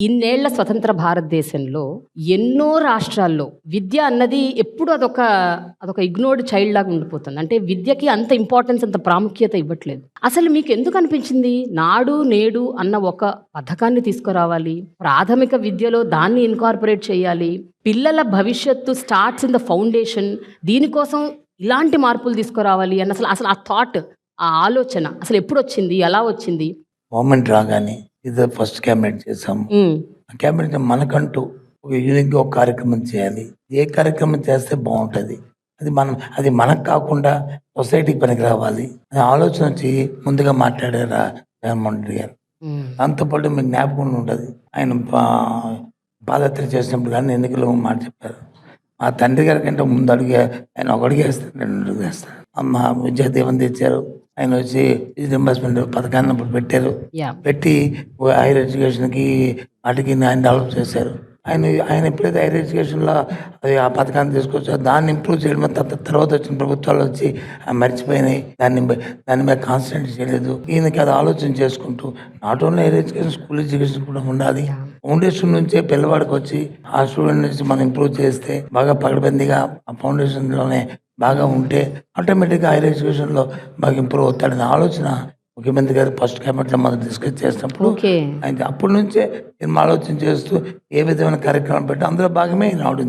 ఇన్నేళ్ళ స్వతంత్ర భారతదేశంలో ఎన్నో రాష్ట్రాల్లో విద్య అన్నది ఎప్పుడు అదొక అదొక ఇగ్నోర్డ్ చైల్డ్ లాగా ఉండిపోతుంది. అంటే విద్యకి అంత ఇంపార్టెన్స్ అంత ప్రాముఖ్యత ఇవ్వట్లేదు. అసలు మీకు ఎందుకు అనిపించింది? నాడు నేడు అన్న ఒక పథకాన్ని తీసుకురావాలి ప్రాథమిక విద్యలో దాన్ని ఇన్కార్పొరేట్ చేయాలి పిల్లల భవిష్యత్తు స్టార్ట్స్ ఇన్ ద ఫౌండేషన్ దీనికోసం ఇలాంటి మార్పులు తీసుకురావాలి అన్న అసలు అసలు ఆ థాట్ ఆ ఆలోచన అసలు ఎప్పుడు వచ్చింది? ఎలా వచ్చింది? మూమెంట్ రాగానే ఇది ఫస్ట్ క్యాబినెట్ చేసాము క్యాబినెట్ మనకంటూ ఒక యూనిక్గా ఒక కార్యక్రమం చేయాలి. ఏ కార్యక్రమం చేస్తే బాగుంటుంది? అది మనం అది మనకు కాకుండా సొసైటీకి పనికి రావాలి. అనే ఆలోచన వచ్చి ముందుగా మాట్లాడారా జగన్మోహన్ రెడ్డి గారు. దాంతోపాటు మీకు జ్ఞాపకం ఉంటుంది. ఆయన పాదయాత్ర చేసినప్పుడు కానీ ఎన్నికలు మాట చెప్పారు. మా తండ్రి గారి కంటే ముందు అడిగి ఆయన ఒక అడుగు వేస్తాను రెండు అడుగు వేస్తాను అమ్మ విద్యా దీవెన తెచ్చారు ఆయన వచ్చి రింబర్స్మెంట్ పథకాన్ని అప్పుడు పెట్టారు. పెట్టి హైయర్ ఎడ్యుకేషన్కి వాటికి ఆయన డెవలప్ చేశారు. ఆయన ఆయన ఎప్పుడైతే హైయర్ ఎడ్యుకేషన్లో అది ఆ పథకాన్ని తీసుకొచ్చారో దాన్ని ఇంప్రూవ్ చేయడం తర్వాత వచ్చిన ప్రభుత్వాలు వచ్చి మర్చిపోయినాయి. దాన్ని దాని మీద కాన్సన్ట్రేట్ చేయలేదు. ఈయనకి అది ఆలోచన చేసుకుంటూ not only higher education school education కూడా ఉండాలి. ఫౌండేషన్ నుంచే పిల్లవాడికి వచ్చి ఆ స్టూడెంట్ నుంచి మనం ఇంప్రూవ్ చేస్తే బాగా పగడబందిగా ఆ ఫౌండేషన్లోనే బాగా ఉంటే ఆటోమేటిక్గా హైయర్ ఎడ్యుకేషన్లో బాగా ఇంప్రూవ్ అవుతాడనే ఆలోచన ముఖ్యమంత్రి గారు ఫస్ట్ క్యాబినెట్లో మనం డిస్కస్ చేసినప్పుడు. ఆయన అప్పటి నుంచే నేను ఆలోచన చేస్తూ ఏ విధమైన కార్యక్రమం పెట్టి అందులో భాగమే ఈయన రావడం